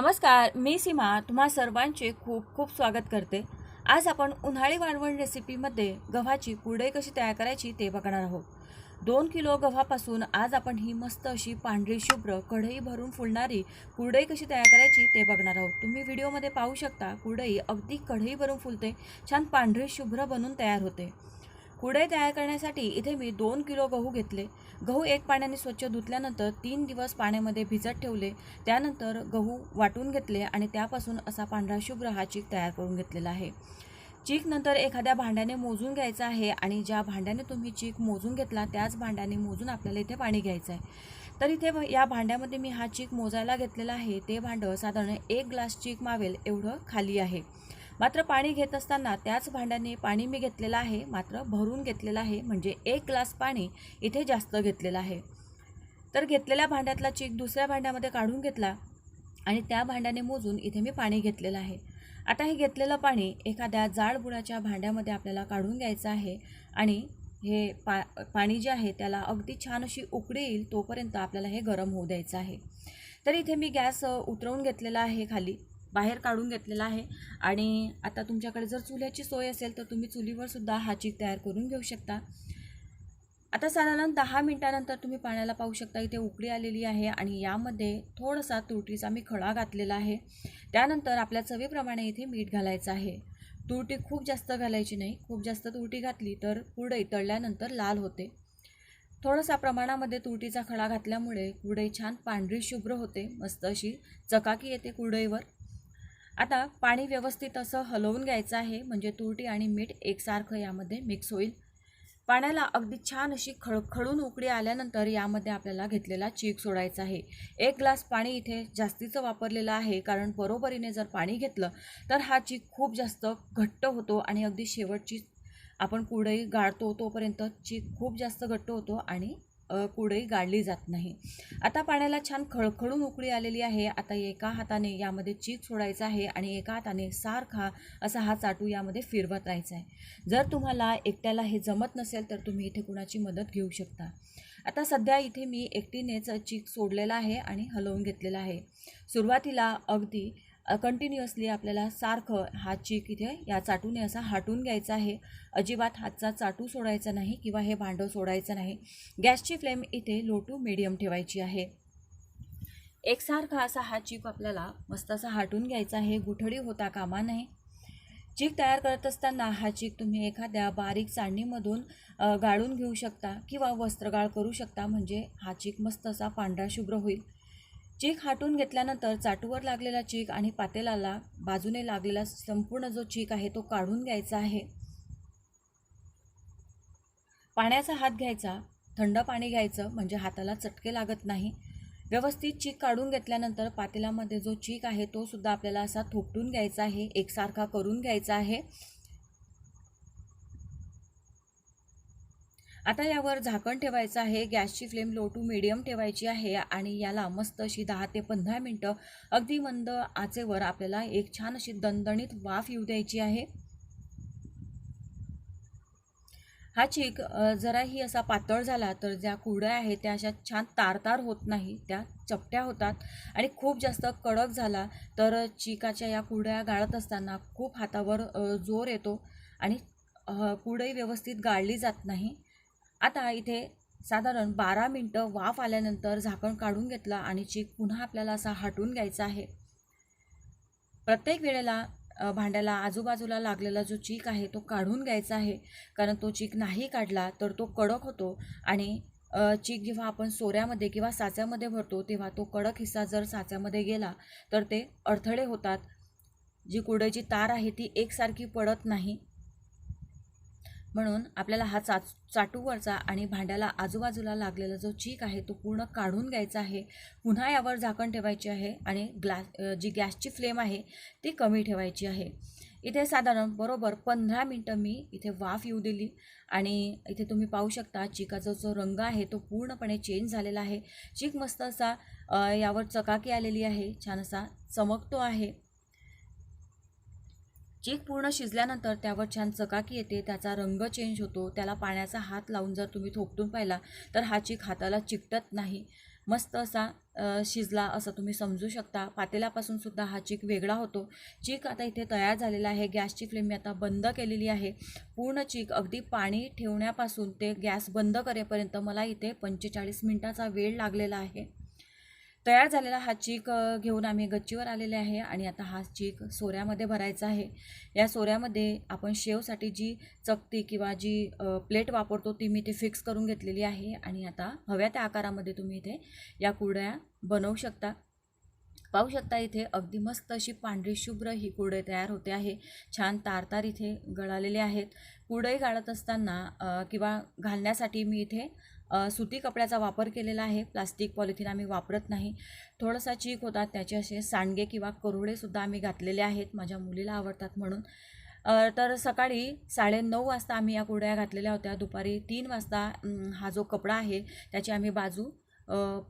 नमस्कार मी सीमा तुम्हा सर्वांचे खूप खूप स्वागत करते. आज आपण उन्हाळी वाळवण रेसिपीमध्ये गव्हाची कुरडई कशी तयार करायची ते बघणार आहोत. दोन किलो गव्हापासून आज आपण ही मस्त अशी पांढरी शुभ्र कढई भरून फुलणारी कुरडई कशी तयार करायची ते बघणार आहोत. तुम्ही व्हिडिओमध्ये पाहू शकता कुरडई अगदी कढई भरून फुलते छान पांढरी शुभ्र बनून तयार होते. कुडे तयार करण्यासाठी इथे मी दोन किलो गहू घेतले. गहू एक पाण्याने स्वच्छ धुतल्यानंतर तीन दिवस पाण्यामध्ये भिजत ठेवले. त्यानंतर गहू वाटून घेतले आणि त्यापासून असा पांढरा शुभ्र हा चीक तयार करून घेतलेला आहे. चीक नंतर एखाद्या भांड्याने मोजून घ्यायचा आहे आणि ज्या भांड्याने तुम्ही चीक मोजून घेतला त्याच भांड्याने मोजून आपल्याला इथे पाणी घ्यायचं आहे तर इथे या भांड्यामध्ये मी हा चीक मोजायला घेतलेला आहे. ते भांडं साधारण एक ग्लास चीक मावेल एवढं खाली आहे. मात्र पाणी घेत असताना त्याच भांड्याने पाणी मी घेतलेलं आहे मात्र भरून घेतलेलं आहे म्हणजे एक ग्लास पाणी इथे जास्त घेतलेलं आहे. तर घेतलेल्या भांड्यातला चीक दुसऱ्या भांड्यामध्ये काढून घेतला आणि त्या भांड्याने मोजून इथे मी पाणी घेतलेलं आहे. आता हे घेतलेलं पाणी एखाद्या जाड बुडाच्या भांड्यामध्ये आपल्याला काढून घ्यायचं आहे आणि हे पा पाणी जे आहे त्याला अगदी छान अशी उकडी येईल तोपर्यंत आपल्याला हे गरम होऊ द्यायचं आहे. तर इथे मी गॅस उतरवून घेतलेला आहे खाली. बाहेर काढून घेतलेला आहे. आणि आता तुमच्याकडे जर चुल्याची सोय असेल तर तुम्ही चुलीवरसुद्धा हाची हा चीक तयार करून घेऊ शकता. आता साधारण दहा मिनटानंतर तुम्ही पाण्याला पाहू शकता इथे उकळी आलेली आहे आणि यामध्ये थोडासा तुरटीचा मी खडा घातलेला आहे. त्यानंतर आपल्या चवीप्रमाणे इथे मीठ घालायचं आहे. तुरटी खूप जास्त घालायची नाही. खूप जास्त तुरटी घातली तर कुरडई तळल्यानंतर लाल होते. थोडासा प्रमाणामध्ये तुरटीचा खडा घातल्यामुळे कुरडई छान पांढरी शुभ्र होते. मस्त अशी चकाकी येते कुरडईवर. आता पाणी व्यवस्थित असं हलवून घ्यायचं आहे म्हणजे तुरटी आणि मीठ एकसारखं यामध्ये मिक्स होईल. पाण्याला अगदी छान अशी खळखळून उकळी आल्यानंतर यामध्ये आपल्याला घेतलेला चीक सोडायचा आहे. एक ग्लास पाणी इथे जास्तीचं वापरलेलं आहे कारण बरोबरीने जर पाणी घेतलं तर हा चीक खूप जास्त घट्ट होतो आणि अगदी शेवटची आपण कुडई गाळतो तोपर्यंत चीक खूप जास्त घट्ट होतो आणि कुडई गाडली जात नाही. आता पाण्याला छान खळखळून उकळी आलेली आहे. आता एका हाताने यामध्ये चीक सोडायचा आहे आणि एका हाताने सारखा असा हा चाटू यामध्ये फिरवत राहायचा आहे. जर तुम्हाला एकट्याला हे जमत नसेल तर तुम्ही इथे कुणाची मदत घेऊ शकता. आता सध्या इथे मी एकटीनेच चीक सोडलेला आहे आणि हलवून घेतलेला आहे. सुरुवातीला अगदी कंटिन्युअसली आपल्याला सारखं हा चीक इथे या चाटूने असा हाटून घ्यायचा आहे. अजिबात हातचा चाटू सोडायचा नाही किंवा हे भांडं सोडायचं नाही. गॅसची फ्लेम इथे लो टू मिडियम ठेवायची आहे. एकसारखा असा हा चीक आपल्याला मस्त असा हाटून घ्यायचा आहे. गुठळी होता कामा नये. चीक तयार करत असताना हा चीक तुम्ही एखाद्या बारीक चाळणीमधून गाळून घेऊ शकता किंवा वस्त्रगाळ करू शकता. म्हणजे हा चीक मस्त असा पांढरा शुभ्र होईल. चीक हाटून घेतल्यानंतर चाटूवर लागलेला चीक आणि पातेलाला बाजूने लागलेला संपूर्ण जो चीक आहे तो काढून घ्यायचा आहे. पाण्याचा हात घ्यायचा थंड पाणी घ्यायचं म्हणजे हाताला चटके लागत नाही. व्यवस्थित चीक काढून घेतल्यानंतर पातेल्यामध्ये जो चीक आहे तो सुद्धा आपल्याला असा थोपटून घ्यायचा आहे एकसारखा करून घ्यायचा आहे. आता यावर झाकण ठेवायचं आहे. गॅसची फ्लेम लो टू मिडियम ठेवायची आहे आणि याला मस्त अशी दहा ते पंधरा मिनटं अगदी मंद आचेवर आपल्याला एक छान अशी दणदणीत वाफ येऊ द्यायची आहे. हा चीक जराही असा पातळ झाला तर ज्या कुरड्या आहेत त्या अशा छान तारतार होत नाही त्या चपट्या होतात. आणि खूप जास्त कडक झाला तर चिकाच्या या कुरड्या गाळत असताना खूप हातावर जोर येतो आणि अ, कुरडई व्यवस्थित गाळली जात नाही. आता इथे साधारण बारा मिनटं वाफ आल्यानंतर झाकण काढून घेतलं आणि चीक पुन्हा आपल्याला असा हाटून घ्यायचा आहे. प्रत्येक वेळेला भांड्याला आजूबाजूला लागलेला जो चीक आहे तो काढून घ्यायचा आहे. कारण तो चीक नाही काढला तर तो कडक होतो आणि चीक जेव्हा आपण सोऱ्यामध्ये किंवा साच्यामध्ये भरतो तेव्हा तो कडक हिस्सा जर साच्यामध्ये गेला तर ते अडथळे होतात. जी कुरडईची तार आहे ती एकसारखी पडत नाही. म्हणून आपल्याला हा चाच चाटूवरचा आणि भांड्याला आजूबाजूला लागलेला जो चीक आहे तो पूर्ण काढून घ्यायचा आहे. पुन्हा यावर झाकण ठेवायचे आहे आणि ग्लास जी गॅसची फ्लेम आहे ती कमी ठेवायची आहे. इथे साधारण बरोबर पंधरा मिनटं मी इथे वाफ येऊ दिली आणि इथे तुम्ही पाहू शकता चिकाचा जो रंग आहे तो पूर्णपणे चेंज झालेला आहे. चीक मस्त असा यावर चकाकी आलेली आहे. छान असा चमकतो आहे. चीक पूर्ण शिजल्यानंतर त्यावर छान चकाकी येते त्याचा रंग चेंज होतो त्याला पाण्याचा हात लावून जर तुम्ही थोपटून पाहिला तर हा चीक हाताला चिकटत नाही. मस्त असा शिजला असं तुम्ही समजू शकता. पातेल्यापासून सुद्धा हा चीक वेगळा होतो. चीक आता इथे तयार झालेला आहे. गॅसची फ्लेम मी आता बंद केलेली आहे. पूर्ण चीक अगदी पाणी ठेवण्यापासून ते गॅस बंद करेपर्यंत मला इथे पंचेचाळीस मिनटाचा वेळ लागलेला आहे. तयार झालेला हा चीक घेऊन आम्ही गच्चीवर आलेले आहे आणि आता हा चीक सोऱ्यामध्ये भरायचा आहे. या सोऱ्यामध्ये आपण शेवसाठी जी चकती किंवा जी प्लेट वापरतो ती मी ती फिक्स करून घेतलेली आहे आणि आता हव्या त्या आकारामध्ये तुम्ही इथे या कुरड्या बनवू शकता. पाहू शकता इथे अगदी मस्त अशी पांढरी शुभ्र ही कुरडे तयार होते आहे. छान तारतार इथे गळालेले आहेत. कुरडई गाळत असताना किंवा घालण्यासाठी मी इथे सुती कपड्याचा वापर केलेला आहे. प्लास्टिक पॉलिथिन आम्ही वापरत नाही. थोडासा चीक होता त्याचे असे सांडगे किंवा करोडेसुद्धा आम्ही घातलेले आहेत. माझ्या मुलीला आवडतात म्हणून. तर सकाळी साडेनऊ वाजता आम्ही या कुरड्या घातलेल्या होत्या. दुपारी तीन वाजता हा जो कपडा आहे त्याची आम्ही बाजू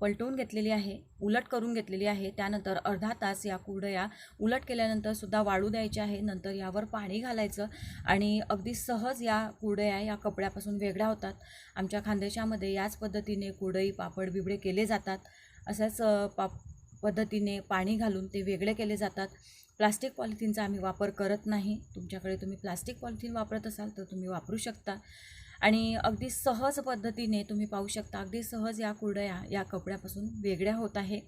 पलटवून घेतलेली आहे उलट करून घेतलेली आहे. त्यानंतर अर्धा तास या कुरडया उलट केल्यानंतर सुद्धा वाळू द्यायचे आहे. नंतर यावर पाणी घालायचं आणि अगदी सहज या कुरडया या कपड्यापासून वेगळ्या होतात. आमच्या खानदेशामध्ये याच पद्धतीने कुरडई पापड बिबडे केले जातात. अशाच पाप पद्धतीने पाणी घालून ते वेगळे केले जातात. प्लास्टिक पॉलिथिनचा आम्ही वापर करत नाही. तुमच्याकडे तुम्ही प्लास्टिक पॉलिथिन वापरत असाल तर तुम्ही वापरू शकता. आणि अगदी सहज पद्धतीने तुम्ही पाहू शकता अगदी सहज या कुरडया या कपड्यापासून वेगळ्या होत आहे.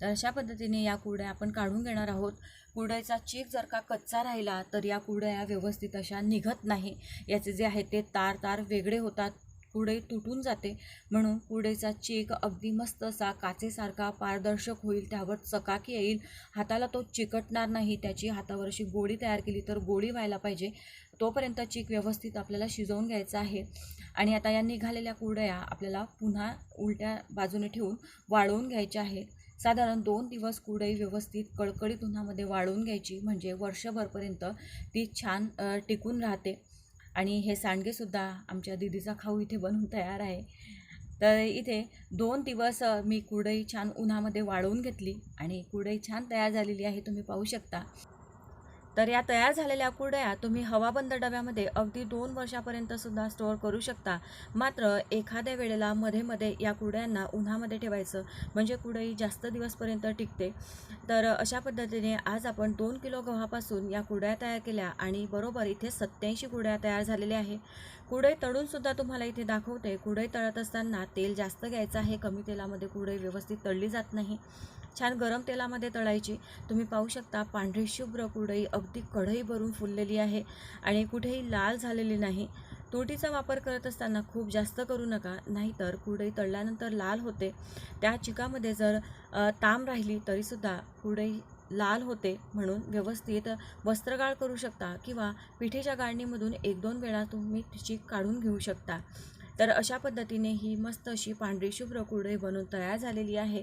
तर अशा पद्धतीने या कुरड्या आपण काढून घेणार आहोत. कुरड्याचा चीक जर का कच्चा राहिला तर या कुरड्या व्यवस्थित अशा निघत नाही. याचे जे आहे ते तार तार वेगळे होतात. कुडई तुटून जाते. म्हणून कुरडईचा चेक अगदी मस्त असा काचेसारखा पारदर्शक होईल त्यावर चकाकी येईल. हाताला तो चिकटणार नाही त्याची हातावर अशी गोळी तयार केली तर गोळी व्हायला पाहिजे. तोपर्यंत चीक व्यवस्थित आपल्याला शिजवून घ्यायचा आहे. आणि आता या निघालेल्या कुरड्या आपल्याला पुन्हा उलट्या बाजूने ठेवून वाळवून घ्यायच्या आहेत. साधारण दोन दिवस कुरडई व्यवस्थित कडकडीत उन्हामध्ये वाळवून घ्यायची म्हणजे वर्षभरपर्यंत ती छान टिकून राहते. आणि हे सांडगेसुद्धा आमच्या दिदीचा खाऊ इथे बनवून तयार आहे. तर इथे दोन दिवस मी कुडई छान उन्हामध्ये वाळवून घेतली आणि कुडई छान तयार झालेली आहे तुम्ही पाहू शकता. तर या तयार झालेल्या कुरडया तुम्ही हवाबंद डब्यामध्ये अगदी दोन वर्षापर्यंत सुद्धा स्टोअर करू शकता. मात्र एखाद्या वेळेला मध्ये मध्ये या कुरड्यांना उन्हामध्ये ठेवायचं म्हणजे कुरडई जास्त दिवसपर्यंत टिकते. तर अशा पद्धतीने आज आपण दोन किलो गव्हापासून या कुरड्या तयार केल्या आणि बरोबर इथे सत्याऐंशी कुरड्या तयार झालेल्या आहे कुडई तळूनसुद्धा तुम्हाला इथे दाखवते. कुडई तळत असताना तेल जास्त घ्यायचं आहे. कमी तेलामध्ये कुडई व्यवस्थित तळली जात नाही. छान गरम तेलामध्ये तळायची. तुम्ही पाहू शकता पांढरी शुभ्र कुरडई अगदी कढई भरून फुललेली आहे आणि कुठेही लाल झालेली नाही. तुरटीचा वापर करत असताना खूप जास्त करू नका नाहीतर कुरडई तळल्यानंतर लाल होते. त्या चिकामध्ये जर ताम राहिली तरीसुद्धा कुरडई लाल होते म्हणून व्यवस्थित वस्त्रगाळ करू शकता किंवा पिठीच्या गाळणीमधून एक दोन वेळा तुम्ही तिची काढून घेऊ शकता. तर अशा पद्धतीने ही मस्त अशी पांढरी शुभ्र कुरडई बनवून तयार झालेली आहे.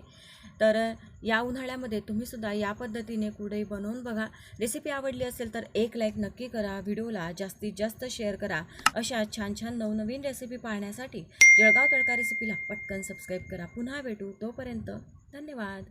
तर या उन्हाळ्यामध्ये तुम्हीसुद्धा या पद्धतीने कुरडई बनवून बघा. रेसिपी आवडली असेल तर एक लाईक नक्की करा. व्हिडिओला जास्तीत जास्त शेअर करा. अशा छान छान नवनवीन रेसिपी पाहण्यासाठी जळगाव तडका रेसिपीला पटकन सबस्क्राईब करा. पुन्हा भेटू तोपर्यंत धन्यवाद.